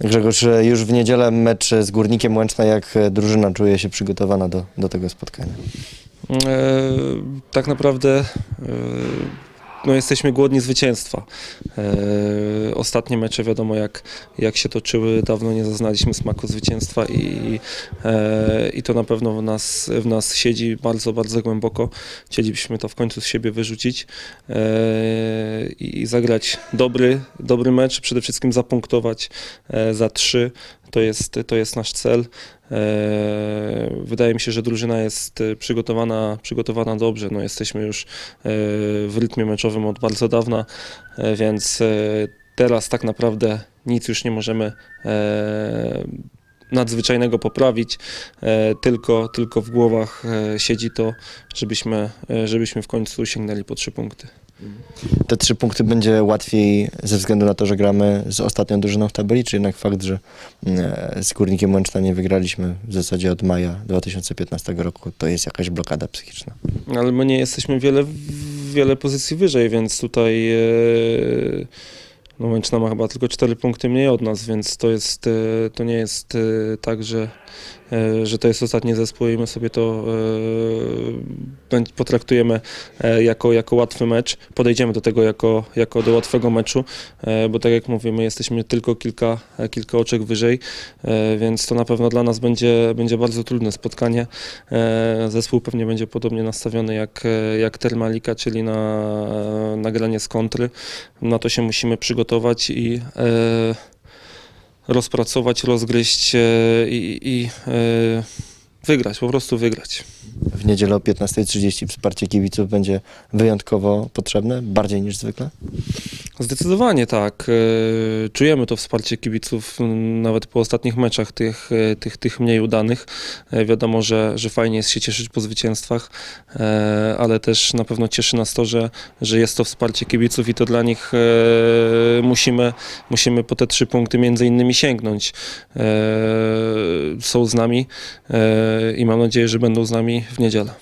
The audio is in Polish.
Grzegorz, już w niedzielę mecz z Górnikiem Łęczna, jak e, drużyna czuje się przygotowana do, do tego spotkania? E, tak naprawdę e, no jesteśmy głodni zwycięstwa. E, ostatnie mecze wiadomo jak, jak się toczyły, dawno nie zaznaliśmy smaku zwycięstwa i, e, i to na pewno w nas, w nas siedzi bardzo, bardzo głęboko. Chcielibyśmy to w końcu z siebie wyrzucić e, i zagrać dobry, dobry mecz, przede wszystkim zapunktować e, za trzy. To jest, to jest nasz cel. E, Wydaje mi się, że drużyna jest e, przygotowana, przygotowana dobrze. No, jesteśmy już e, w rytmie meczowym od bardzo dawna, więc teraz tak naprawdę nic już nie możemy nadzwyczajnego poprawić. Tylko, tylko w głowach siedzi to, żebyśmy, żebyśmy w końcu sięgnęli po trzy punkty. Te trzy punkty będzie łatwiej ze względu na to, że gramy z ostatnią drużyną w tabeli, czy jednak fakt, że e, z Górnikiem Łęczna nie wygraliśmy w zasadzie od maja 2015 roku, to jest jakaś blokada psychiczna. Ale my nie jesteśmy wiele, wiele pozycji wyżej, więc tutaj e, no Łęczna ma chyba tylko 4 punkty mniej od nas, więc to, jest, e, to nie jest e, tak, że, e, że to jest ostatni zespół i my sobie to potraktujemy jako, jako łatwy mecz. Podejdziemy do tego jako, jako do łatwego meczu, bo tak jak mówię, my jesteśmy tylko kilka, kilka oczek wyżej, więc to na pewno dla nas będzie, będzie bardzo trudne spotkanie. Zespół pewnie będzie podobnie nastawiony jak, jak Termalika, czyli na, na granie z kontry. Na to się musimy przygotować i e, rozpracować, rozgryźć e, i, i e, wygrać, po prostu wygrać. W niedzielę o 15.30 wsparcie kibiców będzie wyjątkowo potrzebne, bardziej niż zwykle? Zdecydowanie tak. E, Czujemy to wsparcie kibiców nawet po ostatnich meczach, tych, e, tych, tych mniej udanych. E, Wiadomo, że, że fajnie jest się cieszyć po zwycięstwach, ale też na pewno cieszy nas to, że, że jest to wsparcie kibiców i to dla nich musimy, musimy po te trzy punkty między innymi sięgnąć. Są z nami i mam nadzieję, że będą z nami w niedzielę.